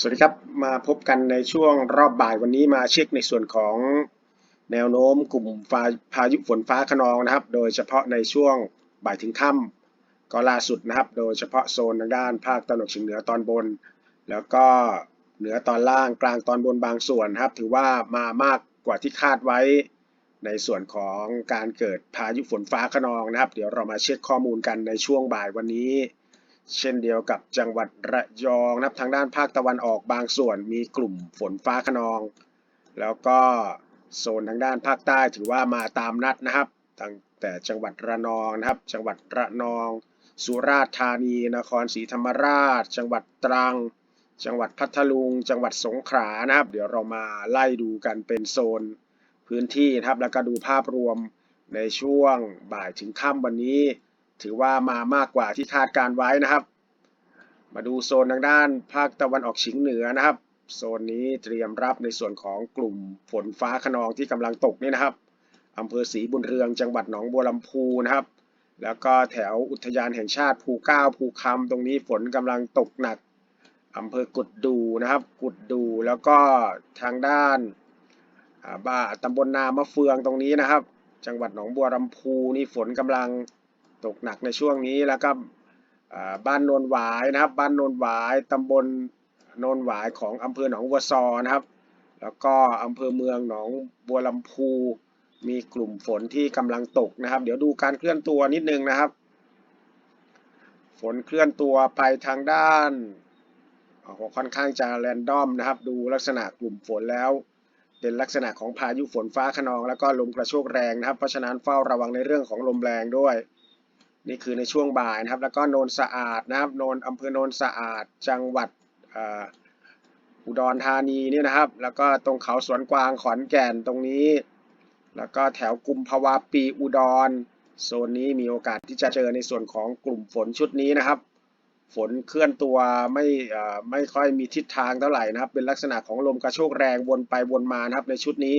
สวัสดีครับ มาพบกันในช่วงรอบบ่ายวันนี้มาเช็คในส่วนของแนวโน้มกลุ่มาพายุฝนฟ้าขนองนะครับ โดยเฉพาะในช่วงบ่ายถึงค่ำก็ล่าสุดนะครับ โดยเฉพาะโซนทางด้านภาคตะวันออกเฉียงเหนือตอนบน แล้วก็เหนือตอนล่างกลางตอนบนบางส่วนนะครับ ถือว่ามามากกว่าที่คาดไว้ ในส่วนของการเกิดพายุฝนฟ้าขนองนะครับ เดี๋ยวเรามาเช็คข้อมูลกันในช่วงบ่ายวันนี้ เช่นเดียวกับจังหวัดระยองนะครับทางด้านภาคตะวันออกบางส่วนมีกลุ่มฝนฟ้าขนอง แล้วก็โซนทางด้านภาคใต้ถือว่ามาตามนัดนะครับตั้งแต่จังหวัดระนองนะครับ จังหวัดระนอง สุราษฎร์ธานี นครศรีธรรมราช จังหวัดตรัง จังหวัดพัทลุง จังหวัดสงขลานะครับ เดี๋ยวเรามาไล่ดูกันเป็นโซนพื้นที่นะครับ แล้วก็ดูภาพรวมในช่วงบ่ายถึงค่ำวันนี้ ถือว่ามามากกว่าที่คาดการไว้นะครับ มาดูโซนทางด้านภาคตะวันออกเฉียงเหนือนะครับ โซนนี้เตรียมรับในส่วนของกลุ่มฝนฟ้าขนองที่กำลังตกนี่นะครับอำเภอศรีบุญเรืองจังหวัดหนองบัวลำพูนะครับ แล้วก็แถวอุทยานแห่งชาติภูเก้าภูคำตรงนี้ฝนกำลังตกหนักอำเภอกุดดูนะครับ กุดดูแล้วก็ทางด้านอ่าบ้าตำบลนามะเฟืองตรงนี้นะครับ จังหวัดหนองบัวลำพูนี่ฝนกำลัง ตกหนักในช่วงนี้แล้วก็บ้านโนนหวายนะครับ บ้านโนนหวายตำบลโนนหวายของอำเภอหนองบัวซอนะครับ แล้วก็อำเภอเมืองหนองบัวลำพูมีกลุ่มฝนที่กำลังตกนะครับ เดี๋ยวดูการเคลื่อนตัวนิดนึงนะครับ ฝนเคลื่อนตัวไปทางด้านค่อนข้างจะแรนดอมนะครับ ดูลักษณะกลุ่มฝนแล้ว เป็นลักษณะของพายุฝนฟ้าขนอง แล้วก็ลมกระโชกแรงนะครับ เพราะฉะนั้นเฝ้าระวังในเรื่องของลมแรงด้วย นี่คือในช่วงบ่ายนะครับ แล้วก็โนนสะอาดนะครับโนนอำเภอโนนสะอาดจังหวัดอุดรธานีนี่นะครับ แล้วก็ตรงเขาสวนกวางขอนแก่นตรงนี้ แล้วก็แถวกลุ่มภาวาปีอุดรโซนนี้มีโอกาสที่จะเจอในส่วนของกลุ่มฝนชุดนี้นะครับ ฝนเคลื่อนตัวไม่ไม่ค่อยมีทิศทางเท่าไหร่นะครับ เป็นลักษณะของลมกระโชกแรงวนไปวนมานะครับในชุดนี้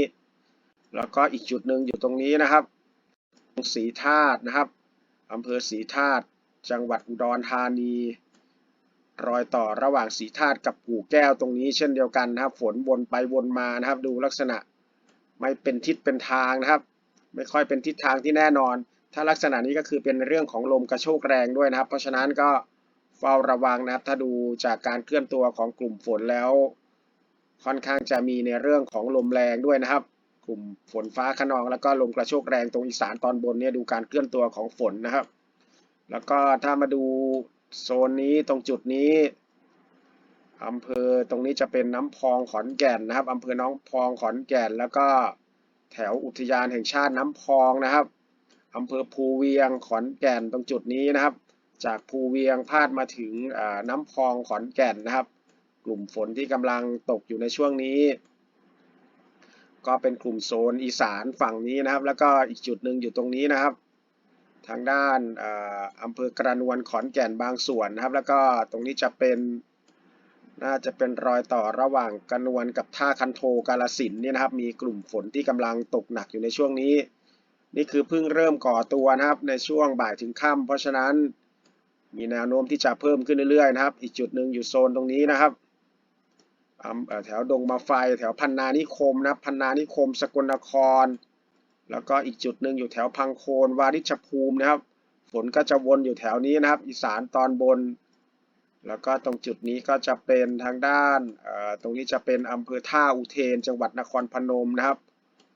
แล้วก็อีกจุดหนึ่งอยู่ตรงนี้นะครับ สีธาตุนะครับ อำเภอสีธาตุจังหวัดอุดรธานี รอยต่อระหว่างสีธาตุกับกู่แก้วตรงนี้เช่นเดียวกันนะครับ ฝนวนไปวนมานะครับ ดูลักษณะไม่เป็นทิศเป็นทางนะครับ ไม่ค่อยเป็นทิศทางที่แน่นอน ถ้าลักษณะนี้ก็คือเป็นเรื่องของลมกระโชกแรงด้วยนะครับ เพราะฉะนั้นก็เฝ้าระวังนะครับ ถ้าดูจากการเคลื่อนตัวของกลุ่มฝนแล้ว ค่อนข้างจะมีในเรื่องของลมแรงด้วยนะครับ กลุ่มฝนฟ้าขนอง แล้วก็ลมกระโชกแรงตรงอีสานตอนบนเนี่ยดูการเคลื่อนตัวของฝนนะครับ แล้วก็ถ้ามาดูโซนนี้ตรงจุดนี้อำเภอตรงนี้จะเป็นน้ำพองขอนแก่นนะครับอำเภอน้องพองขอนแก่น แล้วก็แถวอุทยานแห่งชาติน้ำพองนะครับอำเภอภูเวียงขอนแก่นตรงจุดนี้นะครับ จากภูเวียงพาดมาถึงน้ำพองขอนแก่นนะครับ กลุ่มฝนที่กำลังตกอยู่ในช่วงนี้ ก็เป็นกลุ่มโซนอีสานฝั่งนี้นะครับ แล้วก็อีกจุดหนึ่งอยู่ตรงนี้นะครับ ทางด้านอ่าอำเภอกระนวนขอนแก่นบางส่วนนะครับ แล้วก็ตรงนี้จะเป็นน่าจะเป็นรอยต่อระหว่างกระนวนกับท่าคันโทกาลสินเนี่ยนะครับ มีกลุ่มฝนที่กำลังตกหนักอยู่ในช่วงนี้ นี่คือเพิ่งเริ่มก่อตัวนะครับในช่วงบ่ายถึงค่ำเพราะฉะนั้นมีแนวโน้มที่จะเพิ่มขึ้นเรื่อยๆนะครับ อีกจุดหนึ่งอยู่โซนตรงนี้นะครับ แถวดงมาไฟแถวพันนานิคมนะพันนานิคม สกลนคร แล้วก็อีกจุดหนึ่งอยู่แถวพังโคนวาริชภูมินะครับ ฝนก็จะวนอยู่แถวนี้นะครับ อีสานตอนบน แล้วก็ตรงจุดนี้ก็จะเป็นทางด้านตรงนี้จะเป็นอำเภอท่าอุเทน จังหวัดนครพนมนะครับ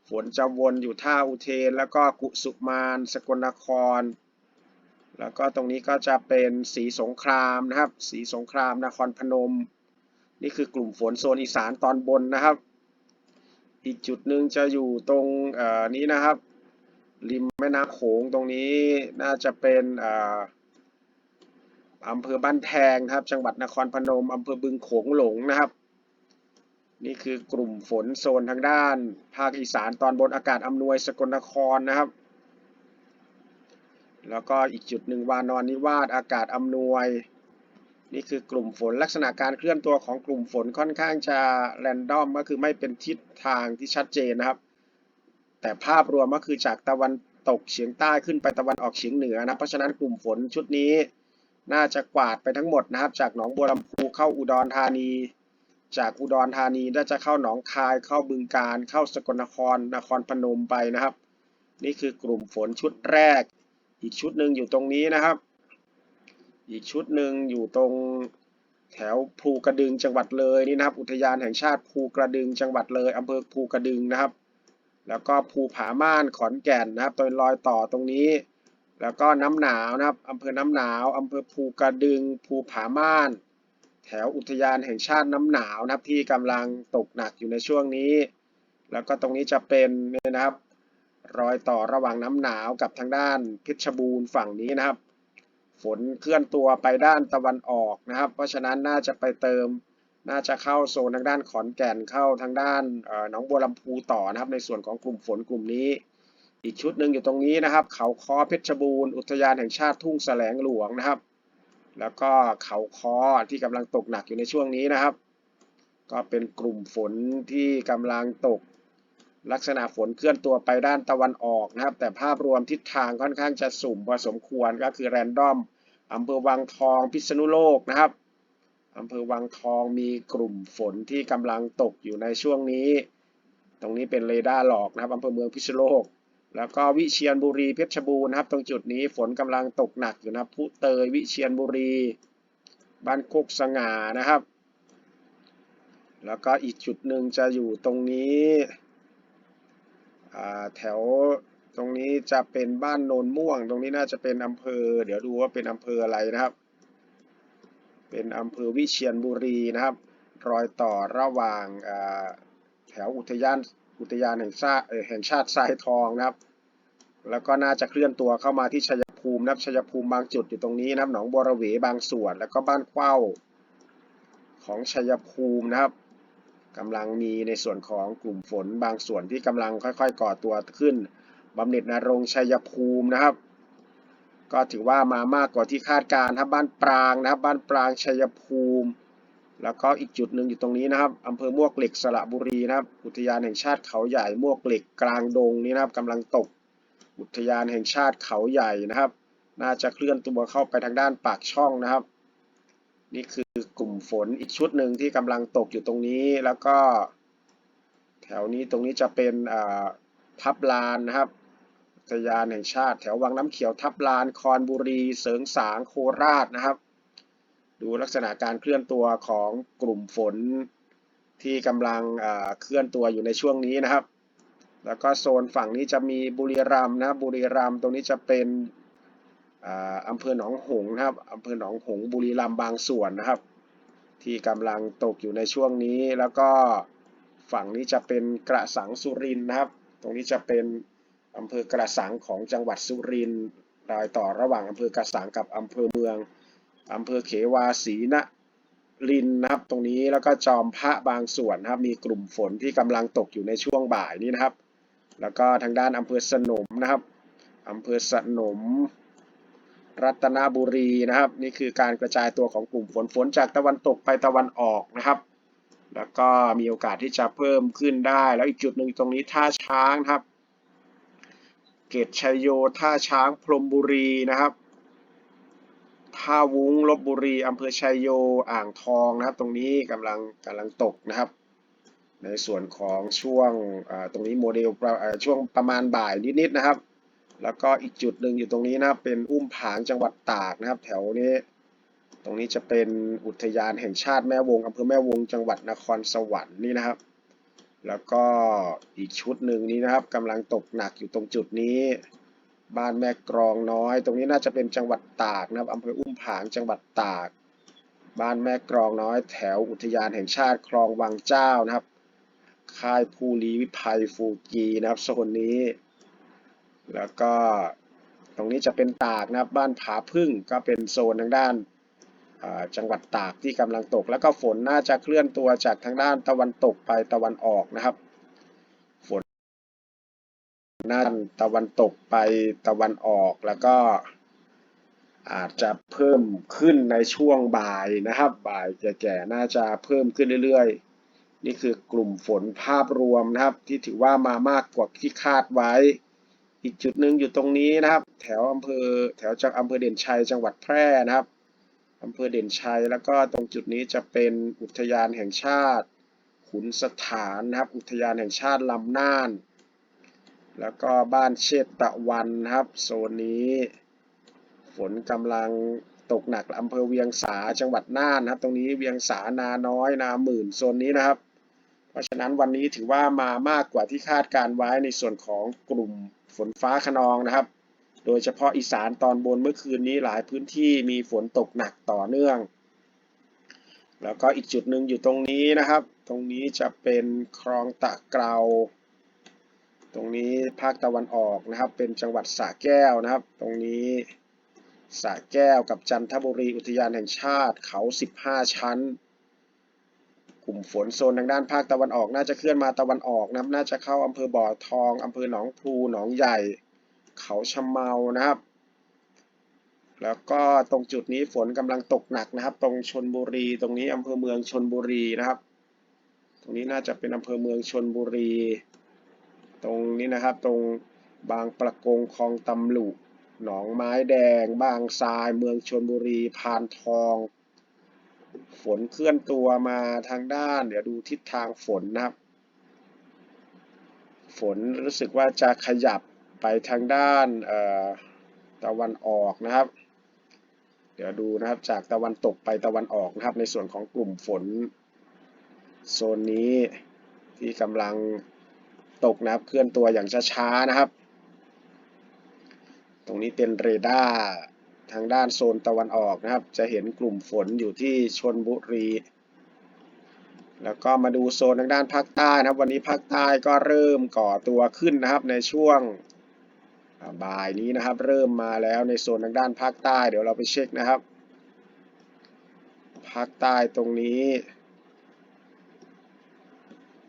ฝนจะวนอยู่ท่าอุเทน แล้วก็กุสุมาน สกลนคร แล้วก็ตรงนี้ก็จะเป็นสีสงครามนะครับ สีสงครามนครพนม นี่คือกลุ่มฝนโซนอีสานตอนบนนะครับ อีกจุดหนึ่งจะอยู่ตรงนี้นะครับ ริมแม่น้ำโขงตรงนี้น่าจะเป็นอำเภอบ้านแพงครับ จังหวัดนครพนมอำเภอบึงโขงหลงนะครับ นี่คือกลุ่มฝนโซนทางด้าน ภาคอีสานตอนบนอากาศอำนวยสกลนครนะครับ แล้วก็อีกจุดหนึ่งวานอนนิวาสอากาศอำนวย นี่คือกลุ่มฝนลักษณะการเคลื่อนตัวของกลุ่มฝนค่อนข้างจะแรนดอมก็คือไม่เป็นทิศทางที่ชัดเจนนะครับ แต่ภาพรวมก็คือจากตะวันตกเฉียงใต้ขึ้นไปตะวันออกเฉียงเหนือนะเพราะฉะนั้นกลุ่มฝนชุดนี้น่าจะกวาดไปทั้งหมดนะครับ จากหนองบัวลำพูเข้าอุดรธานี จากอุดรธานีน่าจะเข้าหนองคายเข้าบึงการ เข้าสกลนครนครพนมไปนะครับ นี่คือกลุ่มฝนชุดแรก อีกชุดหนึ่งอยู่ตรงนี้นะครับ อีกชุดหนึ่งอยู่ตรงแถวภูกระดึงจังหวัดเลยนี่นะครับ อุทยานแห่งชาติภูกระดึงจังหวัดเลยอำเภอภูกระดึงนะครับ แล้วก็ภูผาม่านขอนแก่นนะครับตัวรอยต่อตรงนี้ แล้วก็น้ำหนาวนะครับอำเภอน้ำหนาวอำเภอภูกระดึง ภูผาม่าน แถวอุทยานแห่งชาติน้ำหนาวนะครับที่กำลังตกหนักอยู่ในช่วงนี้ แล้วก็ตรงนี้จะเป็นเนี่ยนะครับ รอยต่อระหว่างน้ำหนาวกับทางด้านเพชรบูรณ์ฝั่งนี้นะครับ ฝนเคลื่อนตัวไปด้านตะวันออกนะครับ เพราะฉะนั้นน่าจะไปเติมน่าจะเข้าโซนทางด้านขอนแก่นเข้าทางด้านหนองบัวลำพูต่อนะครับ ในส่วนของกลุ่มฝนกลุ่มนี้ อีกชุดหนึ่งอยู่ตรงนี้นะครับ เขาค้อเพชรบูรณ์อุทยานแห่งชาติทุ่งแสลงหลวงนะครับ แล้วก็เขาค้อที่กำลังตกหนักอยู่ในช่วงนี้นะครับ ก็เป็นกลุ่มฝนที่กำลังตก ลักษณะฝนเคลื่อนตัวไปด้านตะวันออกนะครับ แต่ภาพรวมทิศทางค่อนข้างจะสุ่มพอสมควรก็คือแรนดอมอำเภอวังทองพิษณุโลกนะครับอำเภอวังทองมีกลุ่มฝนที่กำลังตกอยู่ในช่วงนี้ ตรงนี้เป็นเรดาร์หลอกนะครับอำเภอเมืองพิษณุโลก แล้วก็วิเชียรบุรีเพชรบูรณ์นะครับ ตรงจุดนี้ฝนกำลังตกหนักอยู่นะครูเตยวิเชียรบุรีบ้านโคกสง่านะครับ แล้วก็อีกจุดหนึ่งจะอยู่ตรงนี้ แถวตรงนี้จะเป็นบ้านโนนม่วง ตรงนี้น่าจะเป็นอำเภอ เดี๋ยวดูว่าเป็นอำเภออะไรนะครับ เป็นอำเภอวิเชียรบุรีนะครับ รอยต่อระหว่างาแถวอุทยานอุทยานแห่งชาติแห่งชาติทรายทองนะครับ แล้วก็น่าจะเคลื่อนตัวเข้ามาที่ชัยภูมินะครับชัยภูมิบางจุดอยู่ตรงนี้นะครับหนองบัวระเวบางส่วน แล้วก็บ้านเข้าของชัยภูมินะครับ กำลังมีในส่วนของกลุ่มฝนบางส่วนที่กำลังค่อยๆ ก่อตัวขึ้นบำเหน็จนรงชัยภูมินะครับ ก็ถือว่ามามากกว่าที่คาดการณ์ครับบ้านปรางนะครับ บ้านปรางชัยภูมิ แล้วก็อีกจุดหนึ่งอยู่ตรงนี้นะครับอำเภอมวกเหล็กสระบุรีนะครับ อุทยานแห่งชาติเขาใหญ่มวกเหล็กกลางดงนี้นะครับกำลังตก อุทยานแห่งชาติเขาใหญ่นะครับ น่าจะเคลื่อนตัวเข้าไปทางด้านปากช่องนะครับ นี่คือกลุ่มฝนอีกชุดหนึ่งที่กำลังตกอยู่ตรงนี้ แล้วก็ แถวนี้ตรงนี้จะเป็นทับลานนะครับทยานแห่งชาติ แถววังน้ำเขียวทับลาน คอนบุรี เสริงสางโคราชนะครับ ดูลักษณะการเคลื่อนตัวของกลุ่มฝนที่กำลังเคลื่อนตัวอยู่ในช่วงนี้นะครับ แล้วก็โซนฝั่งนี้จะมีบุรีรัมย์นะครับบุรีรัมย์ตรงนี้จะเป็น อ่าอำเภอหนองหงส์นะครับอำเภอหนองหงส์บุรีรัมย์บางส่วนนะครับ ที่กำลังตกอยู่ในช่วงนี้แล้วก็ฝั่งนี้จะเป็นกระสังสุรินทร์นะครับ ตรงนี้จะเป็นอำเภอกระสังของจังหวัดสุรินทร์รอยต่อระหว่างอำเภอกระสังกับอำเภอเมืองอำเภอเขวาศรีนรินนะครับ ตรงนี้แล้วก็จอมพระบางส่วนนะครับ มีกลุ่มฝนที่กำลังตกอยู่ในช่วงบ่ายนี้นะครับ แล้วก็ทางด้านอำเภอสนมนะครับอำเภอสนม รัตนบุรีนะครับ นี่คือการกระจายตัวของกลุ่มฝนฝนจากตะวันตกไปตะวันออกนะครับ แล้วก็มีโอกาสที่จะเพิ่มขึ้นได้ แล้วอีกจุดหนึ่งตรงนี้ท่าช้างนะครับ เกตชัยโยท่าช้างพรมบุรีนะครับท่าวุ้งลบบุรีอำเภอชัยโยอ่างทองนะครับ ตรงนี้กำลังกำลังตกนะครับ ในส่วนของช่วงอ่าตรงนี้โมเดลช่วงประมาณบ่ายนิดๆนะครับ แล้วก็อีกจุดหนึ่งอยู่ตรงนี้นะครับเป็นอุ้มผางจังหวัดตากนะครับ แถวนี้ ตรงนี้จะเป็นอุทยานแห่งชาติแม่วงอำเภอแม่วงจังหวัดนครสวรรค์นี่นะครับ แล้วก็อีกชุดหนึ่งนี้นะครับกำลังตกหนักอยู่ตรงจุดนี้ บ้านแม่กรองน้อย ตรงนี้น่าจะเป็นจังหวัดตากนะครับอำเภออุ้มผางจังหวัดตาก บ้านแม่กรองน้อย แถวอุทยานแห่งชาติคลองวังเจ้านะครับ ค่ายภูรีวิภัยฟูกีนะครับโซนนี้ แล้วก็ตรงนี้จะเป็นตากนะครับบ้านผาพึ่งก็เป็นโซนทางด้านจังหวัดตากที่กำลังตก แล้วก็ฝนน่าจะเคลื่อนตัวจากทางด้านตะวันตกไปตะวันออกนะครับ ฝนน่านตะวันตกไปตะวันออกแล้วก็อาจจะเพิ่มขึ้นในช่วงบ่ายนะครับ บ่ายแก่ๆน่าจะเพิ่มขึ้นเรื่อยๆ นี่คือกลุ่มฝนภาพรวมนะครับ ที่ถือว่ามามากกว่าที่คาดไว้ อีกจุดหนึ่งอยู่ตรงนี้นะครับ แถวอำเภอแถวจากอำเภอเด่นชัยจังหวัดแพร่นะครับอำเภอเด่นชัยแล้วก็ตรงจุดนี้จะเป็นอุทยานแห่งชาติ ขุนสถานนะครับ อุทยานแห่งชาติลำน่าน แล้วก็บ้านเชษตะวันนะครับ โซนนี้ ฝนกำลังตกหนักอำเภอเวียงสาจังหวัดน่านนะครับ ตรงนี้เวียงสานาน้อยนาหมื่นโซนนี้นะครับ เพราะฉะนั้นวันนี้ถือว่ามามากกว่าที่คาดการไว้ในส่วนของกลุ่ม ฝนฟ้าขนองนะครับ โดยเฉพาะอีสานตอนบนเมื่อคืนนี้หลายพื้นที่มีฝนตกหนักต่อเนื่อง แล้วก็อีกจุดหนึ่งอยู่ตรงนี้นะครับ ตรงนี้จะเป็นคลองตะเกาตรงนี้ภาคตะวันออกนะครับ เป็นจังหวัดสระแก้วนะครับ ตรงนี้สระแก้วกับจันทบุรีอุทยานแห่งชาติเขา 15 ชั้น กลุ่มฝนโซนทางด้านภาคตะวันออก น่าจะเคลื่อนมาตะวันออกนะครับ น่าจะเข้าอำเภอบ่อทองอำเภอหนองพลูหนองใหญ่ เขาชะเมานะครับ แล้วก็ตรงจุดนี้ฝนกำลังตกหนักนะครับ ตรงชนบุรี ตรงนี้อำเภอเมืองชนบุรีนะครับ ตรงนี้น่าจะเป็นอำเภอเมืองชนบุรี ตรงนี้นะครับ ตรงบางประกงคลองตำลุหนองไม้แดง บางทราย เมืองชนบุรี พานทอง ฝนเคลื่อนตัวมาทางด้าน เดี๋ยวดูทิศทางฝนนะครับ ฝนรู้สึกว่าจะขยับไปทางด้านตะวันออกนะครับ เดี๋ยวดูนะครับจากตะวันตกไปตะวันออกนะครับ ในส่วนของกลุ่มฝนโซนนี้ที่กำลังตกนะครับเคลื่อนตัวอย่างช้าๆนะครับ ตรงนี้เป็นเรดาร์ ทางด้านโซนตะวันออกนะครับ จะเห็นกลุ่มฝนอยู่ที่ชนบุรี แล้วก็มาดูโซนทางด้านภาคใต้นะครับ วันนี้ภาคใต้ก็เริ่มก่อตัวขึ้นนะครับในช่วงบ่ายนี้นะครับ เริ่มมาแล้วในโซนทางด้านภาคใต้เดี๋ยวเราไปเช็คนะครับ ภาคใต้ตรงนี้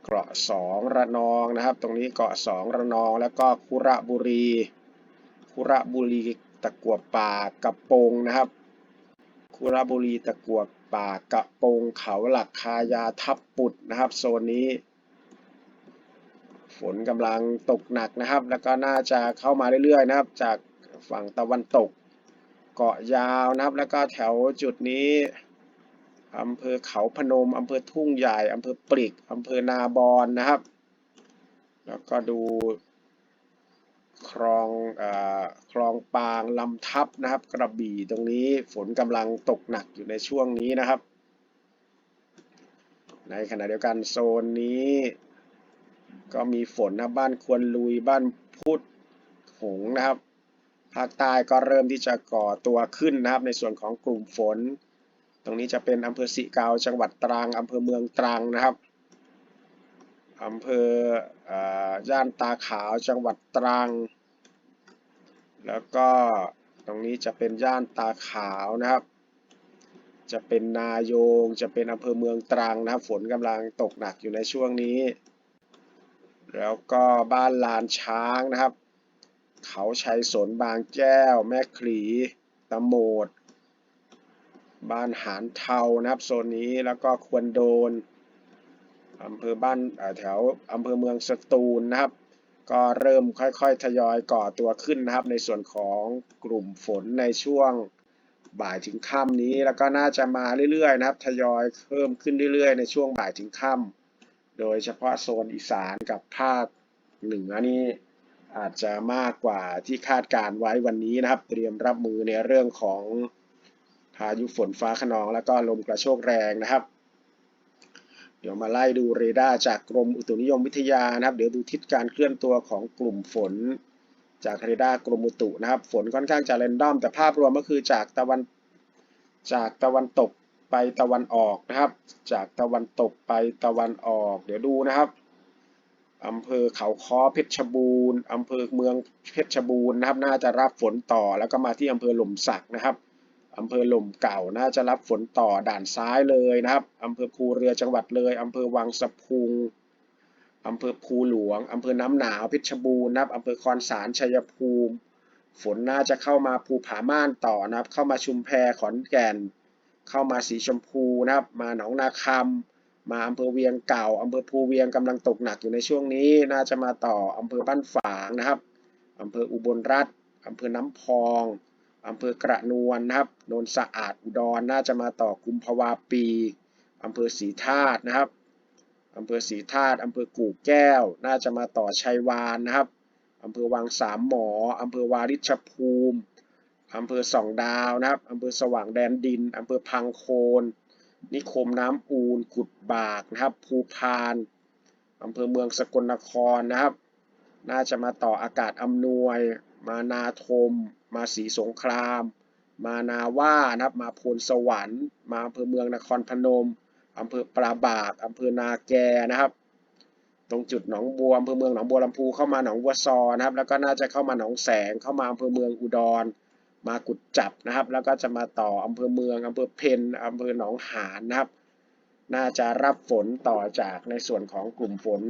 เกาะสองระนองนะครับ ตรงนี้เกาะสองระนอง แล้วก็คุระบุรีคุระบุรี ตะกัวป่ากระปงนะครับ คุระบุรีตะกัวป่ากระปงเขาหลักคายาทับปุดนะครับ โซนนี้ ฝนกำลังตกหนักนะครับ แล้วก็น่าจะเข้ามาเรื่อยๆนะครับ จากฝั่งตะวันตก เกาะยาวนะครับ แล้วก็แถวจุดนี้อำเภอเขาพนมอำเภอทุ่งใหญ่อำเภอปริกอำเภอนาบอนนะครับ แล้วก็ดู คลองอคลองปางลำทับนะครับ กระบี่ตรงนี้ฝนกำลังตกหนักอยู่ในช่วงนี้นะครับ ในขณะเดียวกันโซนนี้ ก็มีฝนนะบ้านควนลุยบ้านพุทธหงนะครับภาคใต้ก็เริ่มที่จะก่อตัวขึ้นนะครับ ในส่วนของกลุ่มฝน ตรงนี้จะเป็นอำเภอสิเกาจังหวัดตรังอำเภอเมืองตรังนะครับ อำเภอย่านตาขาวจังหวัดตรัง แล้วก็ตรงนี้จะเป็นย่านตาขาวนะครับ จะเป็นนายง จะเป็นอำเภอเมืองตรังนะครับ ฝนกำลังตกหนักอยู่ในช่วงนี้ แล้วก็บ้านลานช้างนะครับ เขาชัยสนบางแก้ว แม่ขลีตะโมด บ้านหานเทานะครับโซนนี้แล้วก็ควรโดน อำเภอบ้านแถวอำเภอเมืองสตูลนะครับ ก็เริ่มค่อยๆ ทยอยก่อตัวขึ้นนะครับ ในส่วนของกลุ่มฝนในช่วงบ่ายถึงค่ำนี้แล้วก็น่าจะมาเรื่อยๆนะครับ ทยอยเพิ่มขึ้นเรื่อยๆ ในช่วงบ่ายถึงค่ำโดยเฉพาะโซนอีสานกับภาคเหนือนี่อาจจะมากกว่าที่คาดการไว้วันนี้นะครับ เตรียมรับมือในเรื่องของพายุฝนฟ้าขนอง แล้วก็ลมกระโชกแรงนะครับ เดี๋ยวมาไล่ดูเรดาร์จากกรมอุตุนิยมวิทยานะครับ เดี๋ยวดูทิศการเคลื่อนตัวของกลุ่มฝน จากเรดาร์กรมอุตุนะครับ ฝนค่อนข้างจะเรนดอม แต่ภาพรวมก็คือจากตะวันจากตะวันตกไปตะวันออกนะครับ จากตะวันตกไปตะวันออก เดี๋ยวดูนะครับอำเภอเขาค้อเพชรบูรณ์อำเภอเมืองเพชรบูรณ์นะครับ น่าจะรับฝนต่อแล้วก็มาที่อำเภอหล่มสักนะครับ อำเภอหล่มเก่าน่าจะรับฝนต่อด่านซ้ายเลยนะครับอำเภอภูเรือจังหวัดเลยอำเภอวังสะพุงอำเภอภูหลวงอำเภอน้ำหนาวเพชรบูรณ์นะครับอำเภอคอนสารชัยภูมิ ฝนน่าจะเข้ามาภูผาม่านต่อนะครับ เข้ามาชุมแพขอนแก่น เข้ามาสีชมพูนะครับ มาหนองนาคำมาอำเภอเวียงเก่าอำเภอภูเวียงกำลังตกหนักอยู่ในช่วงนี้ น่าจะมาต่ออำเภอบ้านฝางนะครับอำเภออุบลรัฐอำเภอน้ำพอง อำเภอกระนวลนะครับโนนสะอาดอุดรน่าจะมาต่อกุมภาวาปีอำเภอศรีธาตุนะครับอำเภอศรีธาตุอำเภอกู่แก้ว น่าจะมาต่อชัยวานนะครับอำเภอวังสามหมออำเภอวาริชภูมิอำเภอสองดาวนะครับอำเภอสว่างแดนดินอำเภอพังโคน นิคมน้ำอูนกุดบากนะครับภูพานอำเภอเมืองสกลนครนะครับ น่าจะมาต่ออากาศอำนวย มานาทม มาศรีสงคราม มานาว่านะครับมาพลสวรรค์ มาอำเภอเมืองนครพนมอำเภอปราบากอำเภอนาแกนะครับ ตรงจุดหนองบัวอำเภอเมืองหนองบัวลำพูเข้ามาหนองบัวซอนะครับ แล้วก็น่าจะเข้ามาหนองแสงเข้ามาอำเภอเมืองอุดร มากุดจับนะครับ แล้วก็จะมาต่ออำเภอเมืองอำเภอเพนอำเภอหนองหานนะครับ น่าจะรับฝนต่อจากในส่วนของกลุ่มฝน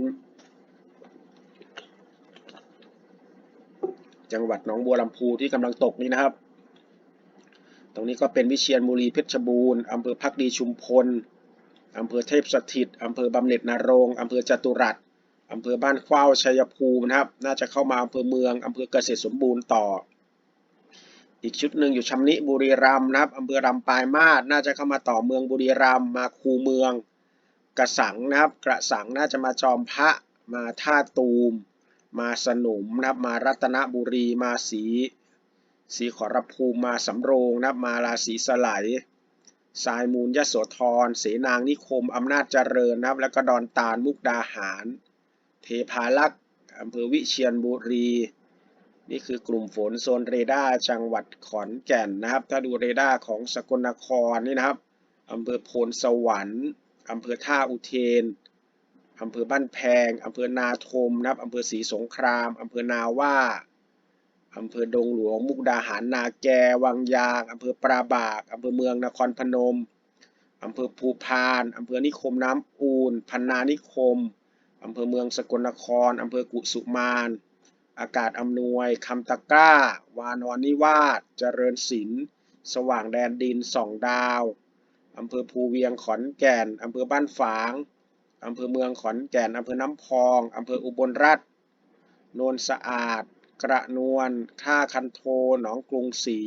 จังหวัดหนองบัวลำพูที่กำลังตกนี้นะครับ ตรงนี้ก็เป็นวิเชียรบุรีเพชรบูรณ์อำเภอพักดีชุมพลอำเภอเทพสถิตอำเภอบำเหน็จนารงค์อำเภอจตุรัสอำเภอบ้านเข้าวชัยภูมินะครับ น่าจะเข้ามาอำเภอเมืองอำเภอเกษตรสมบูรณ์ต่อ อีกชุดหนึ่งอยู่ชำนิบุรีรัมย์นะครับอำเภอรำปลายมาศน่าจะเข้ามาต่อเมืองบุรีรัมย์มาคูเมือง กระสังนะครับ กระสังน่าจะมาจอมพระมาท่าตูม มาสนุมนะครับมารัตนบุรีมาสีสีขอรภูมิมาสำโรงนะครับมาราศีสไลยสายมูลยโสธร เสนางนิคม อำนาจเจริญนะครับ แล้วก็ดอนตาลมุกดาหาร เทพาลักษ์อำเภอวิเชียรบุรี นี่คือกลุ่มฝนโซนเรดาร์จังหวัดขอนแก่นนะครับ ถ้าดูเรดาร์ของสกลนครนี่นะครับอำเภอโพนสวรรค์อำเภอท่าอุเทน อำเภอบ้านแพงอำเภอนาทมนะครับอำเภอศรีสงครามอำเภอนาว่าอำเภอดงหลวง มุกดาหารนาแก วังยางอำเภอปราบากอำเภอเมืองนครพนมอำเภอภูพานอำเภอนิคมน้ำอูนพันนานิคมอำเภอเมืองสกลนครอำเภอกุสุมาน อากาศอำนวยคำตะกร้า วานอนนิวาสเจริญศิลป์สว่างแดนดินสองดาวอำเภอภูเวียงขอนแก่นอำเภอบ้านฝาง อำเภอเมืองขอนแก่น อำเภอน้ำพอง อำเภออุบลราชโนนสะอาด กระนวล ท่าคันโท หนองกรุงศรี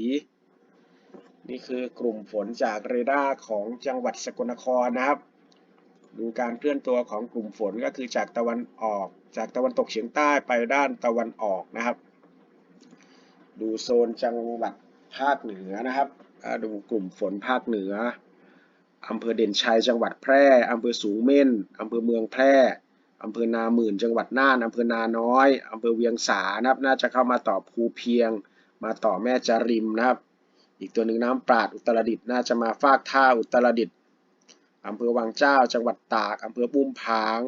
นี่คือกลุ่มฝนจากเรดาร์ของจังหวัดสกลนครนะครับ ดูการเคลื่อนตัวของกลุ่มฝนก็คือจากตะวันออก จากตะวันตกเฉียงใต้ไปด้านตะวันออกนะครับ ดูโซนจังหวัดภาคเหนือนะครับ ดูกลุ่มฝนภาคเหนือ อำเภอเด่นชัยจังหวัดแพร่อำเภอสูงเม่นอำเภอเมืองแพร่อำเภอนาหมื่น จังหวัดน่านอำเภอนาน้อยอำเภอเวียงสานะครับ น่าจะเข้ามาต่อภูเพียง มาต่อแม่จาริมนะครับ อีกตัวหนึ่งน้ำปราดอุตรดิตถ์น่าจะมาฟากท่าอุตรดิตถ์อำเภอวังเจ้า จังหวัดตากอำเภอปุ้มผาง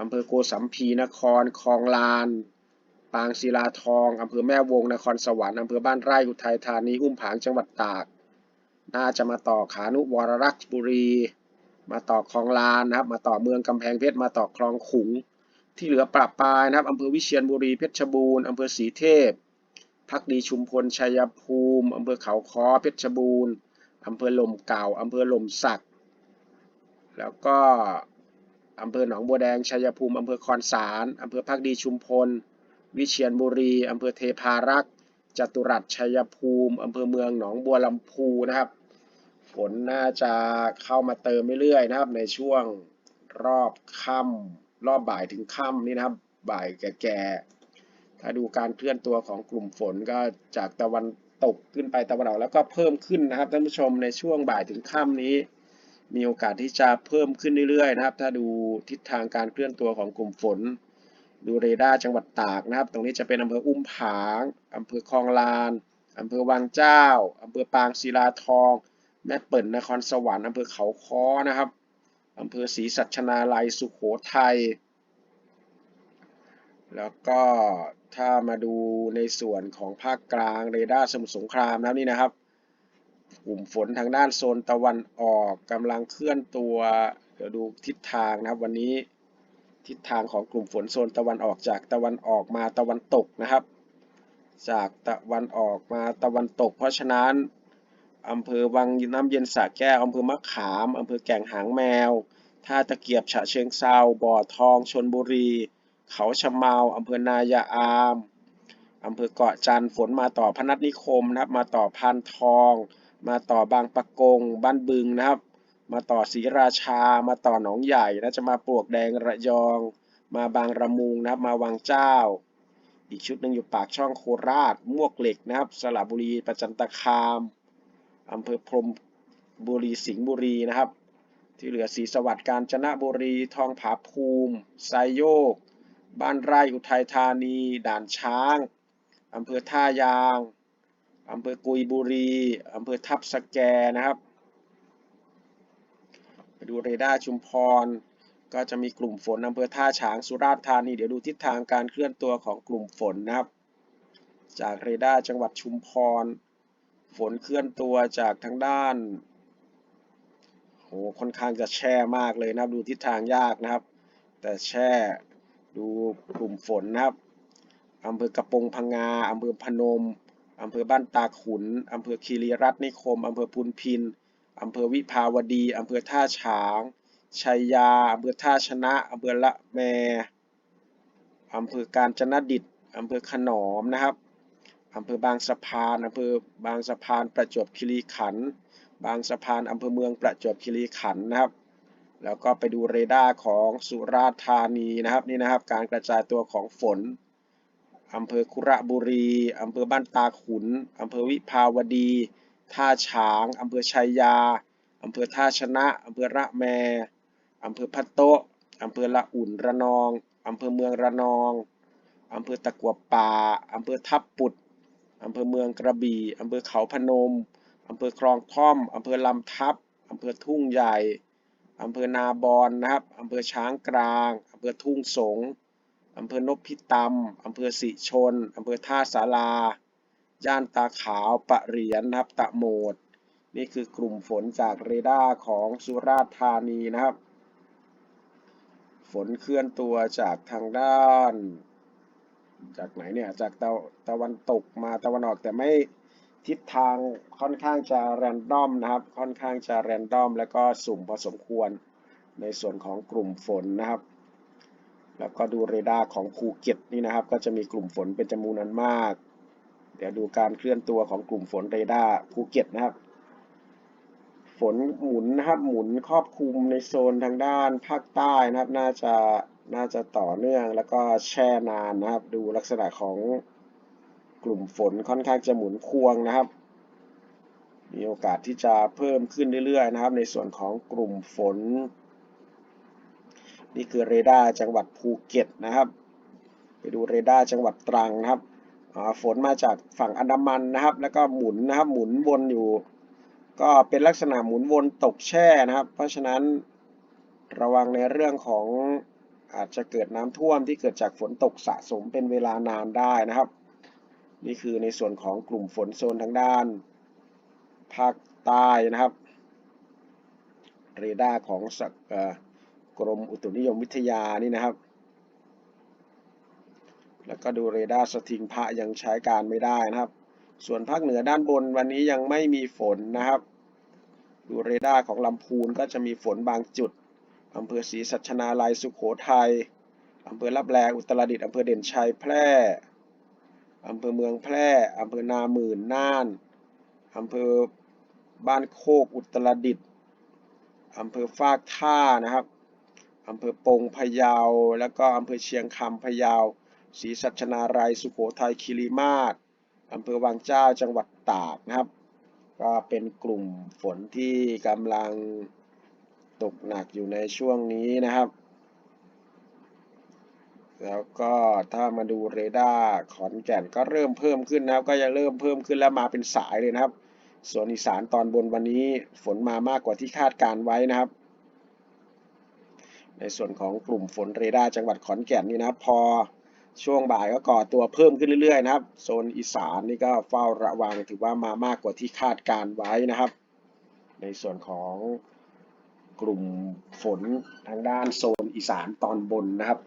อำเภอโกสัมพีนครคลองลาน ปางศิลาทองอำเภอแม่วงนครสวรรค์อำเภอบ้านไร่อุทัยธานีอุ้มผางจังหวัดตาก น่าจะมาต่อขานุวรรักษ์บุรี มาต่อคลองลานนะครับ มาต่อเมืองกำแพงเพชร มาต่อคลองขุง ที่เหลือประปรายนะครับอำเภอวิเชียรบุรีเพชรบูรณ์อำเภอศรีเทพพักดีชุมพลชัยภูมิอำเภอเขาค้อเพชรบูรณ์อำเภอหล่มเก่าอำเภอหล่มสัก แล้วก็อำเภอหนองบัวแดงชัยภูมิอำเภอคอนสารอำเภอพักดีชุมพล วิเชียรบุรีอำเภอเทพารักษ์จตุรัสชัยภูมิอำเภอเมืองหนองบัวลำพูนะครับ ฝนน่าจะเข้ามาเติมเรื่อยๆนะครับ ในช่วงรอบค่ำรอบบ่ายถึงค่ำนี่นะครับ บ่ายแก่ๆถ้าดูการเคลื่อนตัวของกลุ่มฝนก็จากตะวันตกขึ้นไปตะวันออกแล้วก็เพิ่มขึ้นนะครับท่านผู้ชมในช่วงบ่ายถึงค่ำนี้ มีโอกาสที่จะเพิ่มขึ้นเรื่อยๆนะครับ ถ้าดูทิศทางการเคลื่อนตัวของกลุ่มฝน ดูเรดาร์จังหวัดตากนะครับ ตรงนี้จะเป็นอำเภออุ้มผางอำเภอคลองลานอำเภอวังเจ้าอำเภอปางศิลาทอง แม่เปิ่นนครสวรรค์อำเภอเขาค้อนะครับอำเภอศรีสัชนาลัยสุโขทัยแล้วก็ถ้ามาดูในส่วนของภาคกลางเรดาร์สมุทรสงครามนะนี่นะครับ กลุ่มฝนทางด้านโซนตะวันออกกำลังเคลื่อนตัว เดี๋ยวดูทิศทางนะครับ วันนี้ทิศทางของกลุ่มฝนโซนตะวันออกจากตะวันออกมาตะวันตกนะครับ จากตะวันออกมาตะวันตก เพราะฉะนั้น อำเภอวังน้ำเย็นสระแก้วอำเภอมะขามอำเภอแก่งหางแมว ท่าตะเกียบฉะเชิงเซาบ่อทองชนบุรี เขาชะเมาอำเภอนายาอามอำเภอเกาะจันทร์ฝนมาต่อพนัสนิคมนะครับ มาต่อพานทอง มาต่อบางปะกง บ้านบึงนะครับ มาต่อศรีราชา มาต่อหนองใหญ่นะจะมาปลวกแดงระยอง มาบางระมุงนะครับ มาวังเจ้า อีกชุดหนึ่งอยู่ปากช่องโคราชมวกเหล็กนะครับ สระบุรีประจันตคาม อำเภอพรมบุรีสิงห์บุรีนะครับ ที่เหลือศรีสวัสดิ์กาญจนบุรี ทองผาภูมิไซโยก บ้านไร่อุทัยธานี ด่านช้างอำเภอท่ายางอำเภอกุยบุรีอำเภอทับสแกนะครับ ไปดูเรดาร์ชุมพร ก็จะมีกลุ่มฝนอำเภอท่าฉางสุราษฎร์ธานี เดี๋ยวดูทิศทางการเคลื่อนตัวของกลุ่มฝนนะครับ จากเรดาร์จังหวัดชุมพร ฝนเคลื่อนตัวจากทางด้านโหค่อนข้างจะแช่มากเลยนะครับ ดูทิศทางยากนะครับ แต่แช่ดูกลุ่มฝนนะครับอำเภอกระปงพังงาอำเภอพนมอำเภอบ้านตาขุนอำเภอคีรีรัตน์นิคมอำเภอพุนพินอำเภอวิภาวดีอำเภอท่าฉางชัยยาอำเภอท่าชนะอำเภอละแมอำเภอกาญจนดิตอำเภอขนอมนะครับ อำเภอบางสะพานอำเภอบางสะพานประจวบคีรีขันธ์บางสะพานอำเภอเมืองประจวบคีรีขันธ์นะครับ แล้วก็ไปดูเรดาร์ของสุราษฎร์ธานีนะครับนี่นะครับ การกระจายตัวของฝนอำเภอคุระบุรีอำเภอบ้านตาขุนอำเภอวิภาวดี ท่าฉางอำเภอชัยยาอำเภอท่าชนะอำเภอระแมอำเภอพัตโตะอำเภอละอุ่นระนองอำเภอเมืองระนองอำเภอตะกัวป่าอำเภอทับปุด อำเภอเมืองกระบี่อำเภอเขาพนมอำเภอคลองท่อมอำเภอลำทับอำเภอทุ่งใหญ่อำเภอนาบอนนะครับอำเภอช้างกลางอำเภอทุ่งสงอำเภอนพิตำอำเภอสิชนอำเภอท่าสาราย่านตาขาวปะเหรียญนะครับ ตะโมด นี่คือกลุ่มฝนจากเรดาร์ของสุราษฎร์ธานีนะครับ ฝนเคลื่อนตัวจากทางด้าน จากไหนเนี่ย จากตะตะวันตกมาตะวันออกแต่ไม่ทิศทางค่อนข้างจะแรนดอมนะครับ ค่อนข้างจะแรนดอม แล้วก็สุ่มพอสมควรในส่วนของกลุ่มฝนนะครับ แล้วก็ดูเรดาร์ของภูเก็ตนี่นะครับ ก็จะมีกลุ่มฝนเป็นจำนวนนั้นมาก เดี๋ยวดูการเคลื่อนตัวของกลุ่มฝนเรดาร์ภูเก็ตนะครับ ฝนหมุนนะครับหมุนครอบคลุมในโซนทางด้านภาคใต้นะครับ น่าจะ น่าจะต่อเนื่องแล้วก็แช่นานนะครับ ดูลักษณะของกลุ่มฝนค่อนข้างจะหมุนควงนะครับ มีโอกาสที่จะเพิ่มขึ้นเรื่อยๆนะครับ ในส่วนของกลุ่มฝน นี่คือเรดาร์จังหวัดภูเก็ตนะครับ ไปดูเรดาร์จังหวัดตรังนะครับฝนมาจากฝั่งอันดามันนะครับ แล้วก็หมุนนะครับ หมุนวนอยู่ ก็เป็นลักษณะหมุนวนตกแช่นะครับ เพราะฉะนั้นระวังในเรื่องของ อาจจะเกิดน้ำท่วมที่เกิดจากฝนตกสะสมเป็นเวลานานได้นะครับ นี่คือในส่วนของกลุ่มฝนโซนทางด้าน ภาคใต้นะครับเรดาร์ของกรมอุตุนิยมวิทยานี่นะครับ แล้วก็ดูเรดาร์สถิงพระยังใช้การไม่ได้นะครับ ส่วนภาคเหนือด้านบนวันนี้ยังไม่มีฝนนะครับ ดูเรดาร์ของลำพูนก็จะมีฝนบางจุด อำเภอศรีสัชนาลัยสุขโขทัยอำเภอลับแลอุตรดิตถ์อำเภอเด่นชัยแพร่อำเภอเมืองแพร่อำเภอนาหมื่นน่านอำเภอบ้านโคกอุตรดิตถ์อำเภอฟากท่านะครับอำเภอปงพะเยา แล้วก็อำเภอเชียงคำพะเยาศรีสัชนาลัยสุโขทัยคิริมาศอำเภอวังเจ้าจังหวัดตากนะครับ ก็เป็นกลุ่มฝนที่กำลัง ตกหนักอยู่ในช่วงนี้นะครับ แล้วก็ถ้ามาดูเรดาร์ขอนแก่นก็เริ่มเพิ่มขึ้นนะครับ ก็จะเริ่มเพิ่มขึ้นแล้วมาเป็นสายเลยนะครับ ส่วนอีสานตอนบนวันนี้ฝนมามากกว่าที่คาดการไว้นะครับ ในส่วนของกลุ่มฝนเรดาร์จังหวัดขอนแก่นนี่นะครับ พอช่วงบ่ายก็ก่อตัวเพิ่มขึ้นเรื่อยๆนะครับ โซนอีสานนี่ก็เฝ้าระวังถือว่ามามากกว่าที่คาดการไว้นะครับ ในส่วนของ กลุ่มฝนทางด้านโซนอีสานตอนบนนะครับ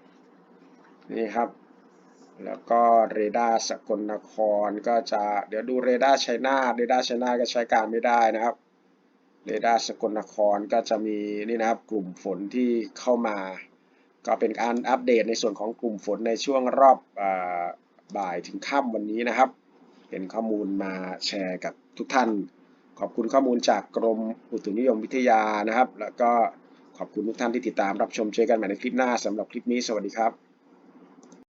นี่ครับ แล้วก็เรดาร์สกลนครก็จะเดี๋ยวดูเรดาร์ชัยนาเรดาร์ชัยนาก็ใช้การไม่ได้นะครับเรดาร์สกลนครก็จะมีนี่นะครับกลุ่มฝนที่เข้ามา ก็เป็นการอัปเดตในส่วนของกลุ่มฝนในช่วงรอบอบ่ายถึงค่ำวันนี้นะครับ เป็นข้อมูลมาแชร์กับทุกท่าน ขอบคุณข้อมูลจากกรมอุตุนิยมวิทยานะครับ แล้วก็ขอบคุณทุกท่านที่ติดตามรับชมเจอกันใหม่ในคลิปหน้าสำหรับคลิปนี้สวัสดีครับ